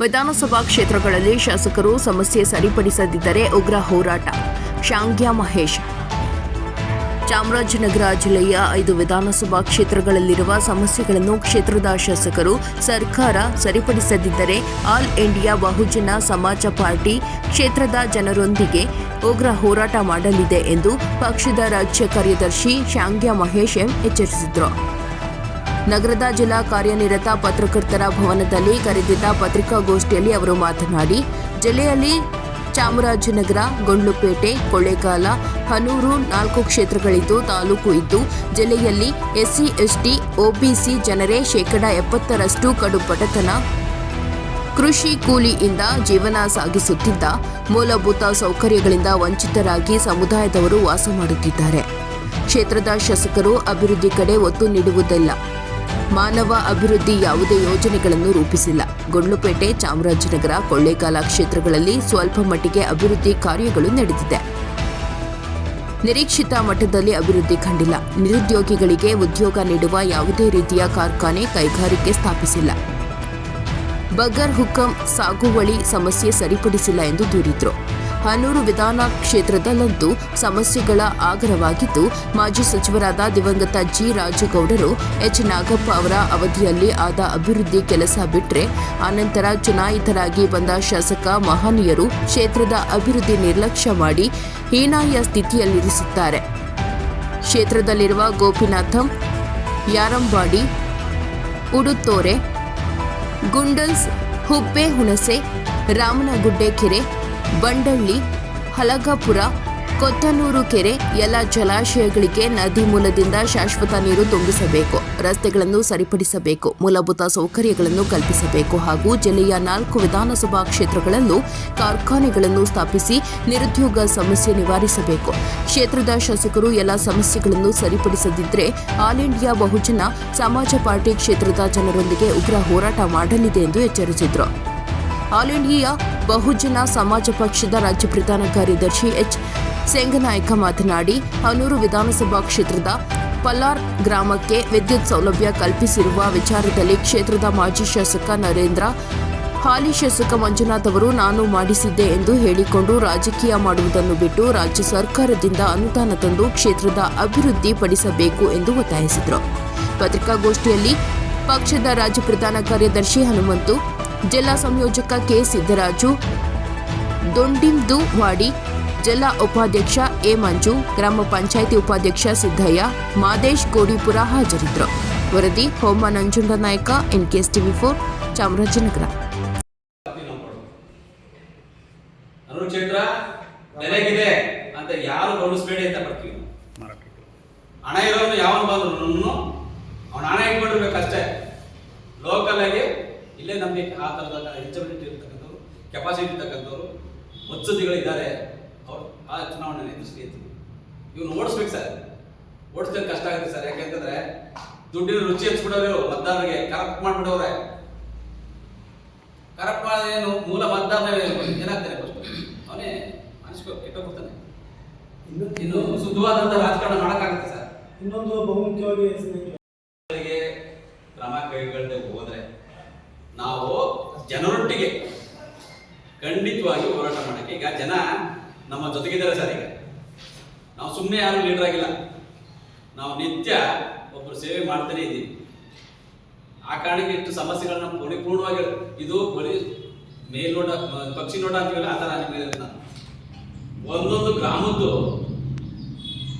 ವಿಧಾನಸಭಾ ಕ್ಷೇತ್ರಗಳಲ್ಲಿ ಶಾಸಕರು ಸಮಸ್ಯೆ ಸರಿಪಡಿಸದಿದ್ದರೆ ಉಗ್ರ ಹೋರಾಟ. ಶಾಂಗ್ಯ ಮಹೇಶ್. ಚಾಮರಾಜನಗರ ಜಿಲ್ಲೆಯ ಐದು ವಿಧಾನಸಭಾ ಕ್ಷೇತ್ರಗಳಲ್ಲಿರುವ ಸಮಸ್ಯೆಗಳನ್ನು ಕ್ಷೇತ್ರದ ಶಾಸಕರು ಸರ್ಕಾರ ಸರಿಪಡಿಸದಿದ್ದರೆ ಆಲ್ ಇಂಡಿಯಾ ಬಹುಜನ ಸಮಾಜ ಪಾರ್ಟಿ ಕ್ಷೇತ್ರದ ಜನರೊಂದಿಗೆ ಉಗ್ರ ಹೋರಾಟ ಮಾಡಲಿದೆ ಎಂದು ಪಕ್ಷದ ರಾಜ್ಯ ಕಾರ್ಯದರ್ಶಿ ಶಾಂಗ್ಯ ಮಹೇಶ್ ಎಂ ಎಚ್ಚರಿಸಿದರು. ನಗರದ ಜಿಲ್ಲಾ ಕಾರ್ಯನಿರತ ಪತ್ರಕರ್ತರ ಭವನದಲ್ಲಿ ಕರೆದಿದ್ದ ಪತ್ರಿಕಾಗೋಷ್ಠಿಯಲ್ಲಿ ಅವರು ಮಾತನಾಡಿ, ಜಿಲ್ಲೆಯಲ್ಲಿ ಚಾಮರಾಜನಗರ ಗೊಂಡ್ಲುಪೇಟೆ ಕೊಳ್ಳೇಗಾಲ, ಹನೂರು ನಾಲ್ಕು ಕ್ಷೇತ್ರಗಳಿದ್ದು ತಾಲೂಕು ಇದ್ದು, ಜಿಲ್ಲೆಯಲ್ಲಿ ಎಸ್ಸಿ, ಎಸ್ಟಿ, ಒಬಿಸಿ ಜನರೇ ಶೇಕಡ ಎಪ್ಪತ್ತರಷ್ಟು ಕಡು ಬಡತನ ಕೃಷಿ ಕೂಲಿಯಿಂದ ಜೀವನ ಸಾಗಿಸುತ್ತಿದ್ದ ಮೂಲಭೂತ ಸೌಕರ್ಯಗಳಿಂದ ವಂಚಿತರಾಗಿ ಸಮುದಾಯದವರು ವಾಸ ಮಾಡುತ್ತಿದ್ದಾರೆ. ಕ್ಷೇತ್ರದ ಶಾಸಕರು ಅಭಿವೃದ್ಧಿ ಕಡೆ ಒತ್ತು ನೀಡುವುದಿಲ್ಲ. ಮಾನವ ಅಭಿವೃದ್ಧಿ ಯಾವುದೇ ಯೋಜನೆಗಳನ್ನು ರೂಪಿಸಿಲ್ಲ. ಗುಂಡ್ಲುಪೇಟೆ, ಚಾಮರಾಜನಗರ, ಕೊಳ್ಳೇಗಾಲ ಕ್ಷೇತ್ರಗಳಲ್ಲಿ ಸ್ವಲ್ಪ ಮಟ್ಟಿಗೆ ಅಭಿವೃದ್ಧಿ ಕಾರ್ಯಗಳು ನಡೆದಿದೆ. ನಿರೀಕ್ಷಿತ ಮಟ್ಟದಲ್ಲಿ ಅಭಿವೃದ್ಧಿ ಕಂಡಿಲ್ಲ. ನಿರುದ್ಯೋಗಿಗಳಿಗೆ ಉದ್ಯೋಗ ನೀಡುವ ಯಾವುದೇ ರೀತಿಯ ಕಾರ್ಖಾನೆ ಕೈಗಾರಿಕೆ ಸ್ಥಾಪಿಸಿಲ್ಲ. ಬಗರ್ ಹುಕ್ಕಂ ಸಾಗುವಳಿ ಸಮಸ್ಯೆ ಸರಿಪಡಿಸಿಲ್ಲ ಎಂದು ದೂರಿದ್ರು. ಹನೂರು ವಿಧಾನ ಕ್ಷೇತ್ರದಲ್ಲಂತೂ ಸಮಸ್ಯೆಗಳ ಆಗರವಾಗಿದ್ದು ಮಾಜಿ ಸಚಿವರಾದ ದಿವಂಗತ ಜಿ. ರಾಜಗೌಡರು ಎಚ್. ನಾಗಪ್ಪ ಅವರ ಅವಧಿಯಲ್ಲಿ ಆದ ಅಭಿವೃದ್ಧಿ ಕೆಲಸ ಬಿಟ್ಟರೆ ಆನಂತರ ಚುನಾಯಿತರಾಗಿ ಬಂದ ಶಾಸಕ ಮಹನೀಯರು ಕ್ಷೇತ್ರದ ಅಭಿವೃದ್ಧಿ ನಿರ್ಲಕ್ಷ್ಯ ಮಾಡಿ ಹೀನಾಯ ಸ್ಥಿತಿಯಲ್ಲಿರಿಸುತ್ತಾರೆ ಕ್ಷೇತ್ರದಲ್ಲಿರುವ ಗೋಪಿನಾಥಂ, ಯಾರಂಬಾಡಿ, ಉಡುತ್ತೋರೆ, ಗುಂಡಲ್ಸ್ ಹುಬ್ಬೆ ಹುಣಸೆ ರಾಮನಗುಡ್ಡೆ ಕೆರೆ ಬಂಡಳ್ಳಿ, ಹಲಗಾಪುರ, ಕೊತ್ತನೂರು ಕೆರೆ ಎಲ್ಲ ಜಲಾಶಯಗಳಿಗೆ ನದಿ ಮೂಲದಿಂದ ಶಾಶ್ವತ ನೀರು ತುಂಬಿಸಬೇಕು. ರಸ್ತೆಗಳನ್ನು ಸರಿಪಡಿಸಬೇಕು. ಮೂಲಭೂತ ಸೌಕರ್ಯಗಳನ್ನು ಕಲ್ಪಿಸಬೇಕು ಹಾಗೂ ಜಿಲ್ಲೆಯ ನಾಲ್ಕು ವಿಧಾನಸಭಾ ಕ್ಷೇತ್ರಗಳಲ್ಲೂ ಕಾರ್ಖಾನೆಗಳನ್ನು ಸ್ಥಾಪಿಸಿ ನಿರುದ್ಯೋಗ ಸಮಸ್ಯೆ ನಿವಾರಿಸಬೇಕು. ಕ್ಷೇತ್ರದ ಶಾಸಕರು ಎಲ್ಲ ಸಮಸ್ಯೆಗಳನ್ನು ಸರಿಪಡಿಸದಿದ್ದರೆ ಆಲ್ ಇಂಡಿಯಾ ಬಹುಜನ ಸಮಾಜ ಪಾರ್ಟಿ ಕ್ಷೇತ್ರದ ಜನರೊಂದಿಗೆ ಉಗ್ರ ಹೋರಾಟ ಮಾಡಲಿದೆ ಎಂದು ಎಚ್ಚರಿಸಿದರು. ಆಲ್ ಇಂಡಿಯಾ ಬಹುಜನ ಸಮಾಜ ಪಕ್ಷದ ರಾಜ್ಯ ಪ್ರಧಾನ ಕಾರ್ಯದರ್ಶಿ ಎಚ್. ಸೆಂಗನಾಯಕ ಮಾತನಾಡಿ, ಹನೂರು ವಿಧಾನಸಭಾ ಕ್ಷೇತ್ರದ ಪಲ್ಲಾರ್ ಗ್ರಾಮಕ್ಕೆ ವಿದ್ಯುತ್ ಸೌಲಭ್ಯ ಕಲ್ಪಿಸಿರುವ ವಿಚಾರದಲ್ಲಿ ಕ್ಷೇತ್ರದ ಮಾಜಿ ಶಾಸಕ ನರೇಂದ್ರ, ಹಾಲಿ ಶಾಸಕ ಮಂಜುನಾಥ್ ಅವರು, ನಾನು ಮಾಡಿಸಿದ್ದೆ ಎಂದು ಹೇಳಿಕೊಂಡು ರಾಜಕೀಯ ಮಾಡುವುದನ್ನು ಬಿಟ್ಟು ರಾಜ್ಯ ಸರ್ಕಾರದಿಂದ ಅನುದಾನ ತಂದು ಕ್ಷೇತ್ರದ ಅಭಿವೃದ್ಧಿ ಪಡಿಸಬೇಕು ಎಂದು ಒತ್ತಾಯಿಸಿದರು. ಪತ್ರಿಕಾಗೋಷ್ಠಿಯಲ್ಲಿ ಪಕ್ಷದ ರಾಜ್ಯ ಪ್ರಧಾನ ಕಾರ್ಯದರ್ಶಿ ಹನುಮಂತು ಜಿಲ್ಲಾ ಸಂಯೋಜಕ ಕೆ ಸಿದ್ದರಾಜು, ದೊಂಡಿಂದು ವಾಡಿ, ಜಿಲ್ಲಾ ಉಪಾಧ್ಯಕ್ಷ ಎ ಮಂಜು, ಗ್ರಾಮ ಪಂಚಾಯಿತಿ ಉಪಾಧ್ಯಕ್ಷ ಸಿದ್ದಯ್ಯ, ಮಾದೇಶ್ ಕೋಡಿಪುರ ಹಾಜರಿದ್ದರು. ವರದಿ ಹೋಮ ನಂಜುಂಡ ನಾಯಕ, ಎನ್ಕೆಎಸ್ ಟಿವಿ ಫೋರ್, ಚಾಮರಾಜನಗರ. ಅಂತ ಯಾರು ಅಂತ ಬರ್ತೀವಿ. ಹಣ ಇರೋನು ಯಾವನು ಬಂದ್ರು, ಅವನ ಹಣ ಇಟ್ಕೊಂಡಿರ್ಬೇಕಷ್ಟೇ ಲೋಕಲ್ ಆಗಿ ಇಲ್ಲೇ ನಮಗೆ ಆ ಥರದ ಎಲಿಜಿಬಿಲಿಟಿ ಇರ್ತಕ್ಕಂಥವ್ರು ಕೆಪಾಸಿಟಿ ಇರ್ತಕ್ಕಂಥವ್ರು ಮುತ್ಸದ್ದಿಗಳಿದ್ದಾರೆ ಅವ್ರು ಆ ಚುನಾವಣೆ ಎದುರಿಸಿ ಇವ್ನು ಓಡಿಸ್ಬೇಕು ಸರ್. ಓಡಿಸ್ಲಿಕ್ಕೆ ಕಷ್ಟ ಆಗುತ್ತೆ ಸರ್. ಯಾಕೆಂತಂದ್ರೆ ದುಡ್ಡಿನ ರುಚಿ ಹಚ್ಬಿಡೋರು ಮತದಾರರಿಗೆ ಕರಪ್ಟ್ ಮಾಡಿಬಿಡೋರೆ. ಕರಪ್ಟ್ ಏನು? ಮೂಲ ಮತದಾರನೇ ಏನಾಗ್ತಾನೆ ಫಸ್ಟ್ ಅವನೇ ಅನಿಸ್ಕೋ ಕೆಟ್ಟೋಗ್ತಾನೆ ಇನ್ನು- ಇನ್ನು ಶುದ್ಧವಾದಂಥ ರಾಜಕಾರಣ ಮಾಡೋಕ್ಕಾಗುತ್ತೆ ಸರ್. ಇನ್ನೊಂದು ಬಹುಮುಖ್ಯವಾಗಿ ಖಂಡಿತವಾಗಿ ಹೋರಾಟ ಮಾಡಕ್ಕೆ ಈಗ ಜನ ನಮ್ಮ ಜೊತೆಗಿದ್ದಾರೆ ಸರ್ ಈಗ. ನಾವು ಸುಮ್ಮನೆ ಯಾರು ಲೀಡರ್ ಆಗಿಲ್ಲ. ನಾವು ನಿತ್ಯ ಒಬ್ಬರು ಸೇವೆ ಮಾಡ್ತಾನೆ ಇದ್ದೀವಿ. ಆ ಕಾರಣಕ್ಕೆ ಇಷ್ಟು ಸಮಸ್ಯೆಗಳನ್ನ ಪರಿಪೂರ್ಣವಾಗಿ ಇದು ಬರೀ ಮೇಲ್ನೋಟ, ಪಕ್ಷಿ ನೋಟ ಅಂತೀವಲ್ಲ, ಆ ಥರ ನಿಮಗೆ ನಾನು. ಒಂದೊಂದು ಗ್ರಾಮದ್ದು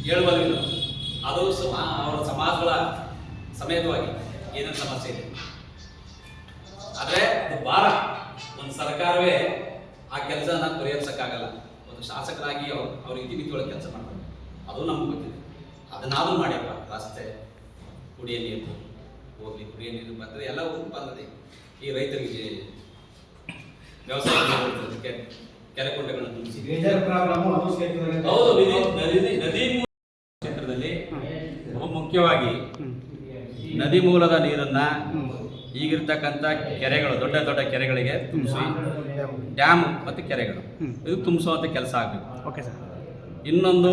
ಹೇಳ್ಬಲ್ವಿ ಅದು ಸಮ, ಅವರ ಸಮಾಜಗಳ ಸಮೇತವಾಗಿ ಏನೇನು ಸಮಸ್ಯೆ ಇದೆ. ಆದರೆ ಅದು ಭಾರ ಒಂದು ಸರ್ಕಾರವೇ ಆ ಕೆಲಸನ ಪರಿಹರಿಸಕ್ಕಾಗಲ್ಲ. ಒಂದು ಶಾಸಕರಾಗಿ ಅವ್ರು ಅವ್ರ ಇತಿ ಕೆಲಸ ಮಾಡ್ತಾರೆ. ಅದು ನಮ್ಗೆ ಗೊತ್ತಿದೆ. ಅದನ್ನಾದ್ರೂ ಮಾಡ್ಯಪ್ಪ. ರಸ್ತೆ ಕುಡಿಯ ನೀರು ಹೋಗ್ಲಿ ಕುಡಿಯ ನೀರು ಬಂದರೆ ಎಲ್ಲ ಬಂದದೆ. ಈ ರೈತರಿಗೆ ವ್ಯವಸಾಯ ಮಾಡೋದಕ್ಕೆ ಕೆರೆ ಕುಂಟೆಗಳನ್ನು ತುಂಬಿಸಿ. ನದಿ ಕ್ಷೇತ್ರದಲ್ಲಿ ಬಹು ಮುಖ್ಯವಾಗಿ ನದಿ ಮೂಲದ ನೀರನ್ನ ಈಗಿರ್ತಕ್ಕಂಥ ಕೆರೆಗಳು ದೊಡ್ಡ ದೊಡ್ಡ ಕೆರೆಗಳಿಗೆ ತುಂಬಿಸಿ. ಡ್ಯಾಮ್ ಮತ್ತು ಕೆರೆಗಳು. ಇದು ತುಂಬಿಸುವಂಥ ಕೆಲಸ ಆಗಬೇಕು. ಓಕೆ ಸರ್ ಇನ್ನೊಂದು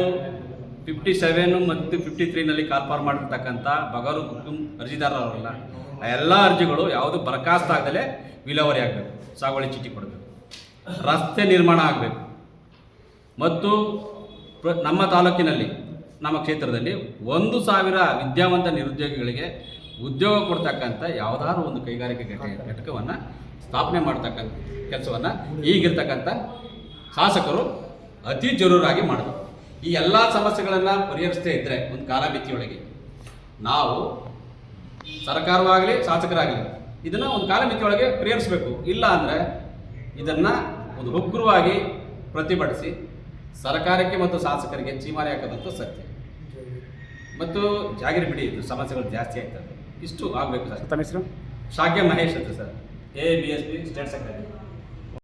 ಫಿಫ್ಟಿ ಸೆವೆನ್ ಮತ್ತು ಫಿಫ್ಟಿ ತ್ರೀನಲ್ಲಿ ಕಾಲ್ಫಾರ್ ಮಾಡಿರ್ತಕ್ಕಂಥ ಬಗರು ಕುಟುಂಬ ಅರ್ಜಿದಾರರಲ್ಲ ಆ ಎಲ್ಲ ಅರ್ಜಿಗಳು ಯಾವುದು ಬರಖಾಸ್ತು ಆಗದಲೇ ವಿಲೇವಾರಿ ಆಗಬೇಕು ಸಾಗುವಳಿ ಚೀಟಿ ಕೊಡಬೇಕು. ರಸ್ತೆ ನಿರ್ಮಾಣ ಆಗಬೇಕು. ಮತ್ತು ನಮ್ಮ ತಾಲೂಕಿನಲ್ಲಿ ನಮ್ಮ ಕ್ಷೇತ್ರದಲ್ಲಿ ಒಂದು ಸಾವಿರ ವಿದ್ಯಾವಂತ ನಿರುದ್ಯೋಗಿಗಳಿಗೆ ಉದ್ಯೋಗ ಕೊಡ್ತಕ್ಕಂಥ ಯಾವುದಾದ್ರು ಒಂದು ಕೈಗಾರಿಕೆ ಘಟಕ ಘಟಕವನ್ನು ಸ್ಥಾಪನೆ ಮಾಡ್ತಕ್ಕಂಥ ಕೆಲಸವನ್ನು ಈಗಿರ್ತಕ್ಕಂಥ ಶಾಸಕರು ಅತಿ ಜರೂರಾಗಿ ಮಾಡಬೇಕು. ಈ ಎಲ್ಲ ಸಮಸ್ಯೆಗಳನ್ನು ಪರಿಹರಿಸದೇ ಇದ್ದರೆ ಒಂದು ಕಾಲಮಿತಿಯೊಳಗೆ ನಾವು ಸರ್ಕಾರವಾಗಲಿ ಶಾಸಕರಾಗಲಿ ಇದನ್ನು ಒಂದು ಕಾಲಮಿತಿಯೊಳಗೆ ಪರಿಹರಿಸಬೇಕು. ಇಲ್ಲ ಅಂದರೆ ಇದನ್ನು ಒಂದು ಉಗ್ರವಾಗಿ ಪ್ರತಿಭಟಿಸಿ ಸರ್ಕಾರಕ್ಕೆ ಮತ್ತು ಶಾಸಕರಿಗೆ ಚೀಮಾರಿ ಹಾಕೋದಂತೂ ಸತ್ಯ. ಮತ್ತು ಜಾಗಿರಿ ಬಿಡಿ ಇದು ಸಮಸ್ಯೆಗಳು ಜಾಸ್ತಿ ಆಗ್ತದೆ ಇಷ್ಟು ಆಗಬೇಕು ಸರ್. ತಮ್ಮ ಹೆಸರು? ಶಾಕ್ಯ ಮಹೇಶ್ ಅಂತ ಸರ್. AABSB State Secretary.